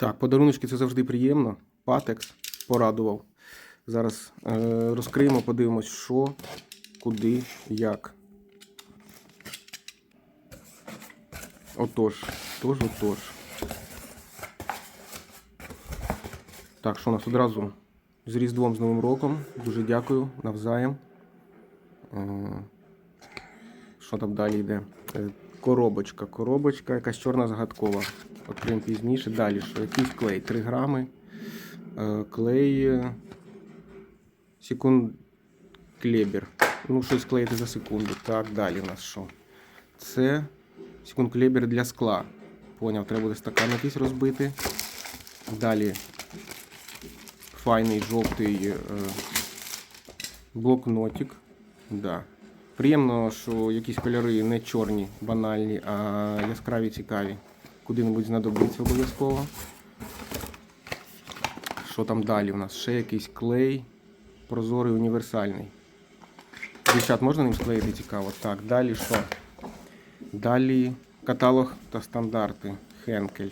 Так, подаруночки це завжди приємно. Патекс порадував. Зараз е, розкриємо, подивимось, що, куди, як. Отож, тож, отож. Так, що у нас одразу з Різдвом з Новим роком. Дуже дякую навзаєм. Е, що там далі йде? Е, Коробочка, коробочка, якась чорна загадкова. Окрім пізніше. Далі що? Якийсь клей. 3 грами. Е, Клей. е, Секунд. Клебер. Ну, щось клеїти за секунду. Так, далі у нас що? Це секунд клебер для скла. Поняв, треба буде стакан якийсь розбити. Далі файний жовтий е, блокнотик. Да. Приємно, що якісь кольори не чорні, банальні, а яскраві цікаві. Куди-небудь знадобиться обов'язково. Що там далі у нас? Ще якийсь клей. Прозорий універсальний. Дівчат, можна ним склеїти цікаво? Так, далі що? Далі каталог та стандарти. Хенкель.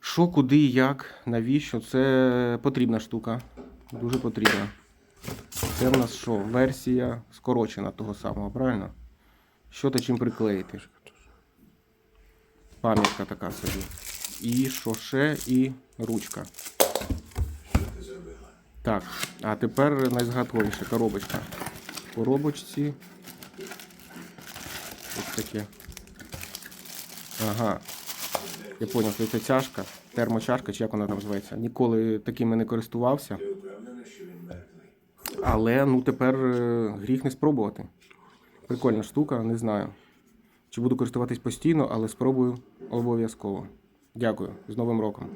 Що, куди, як, навіщо? Це потрібна штука. Дуже потрібна. Це в нас що? Версія скорочена того самого, правильно? Що та чим приклеїти? Пам'ятка така собі. І що ще, і ручка. Так, а тепер найзгадковіше коробочка. Коробочці. Ось таке. Ага. Я зрозумів, що це чашка, термочашка, чи як вона там зветься. Ніколи такими не користувався. Але ну тепер е, гріх не спробувати. Прикольна штука, не знаю. Чи буду користуватись постійно, але спробую обов'язково. Дякую. З Новим роком.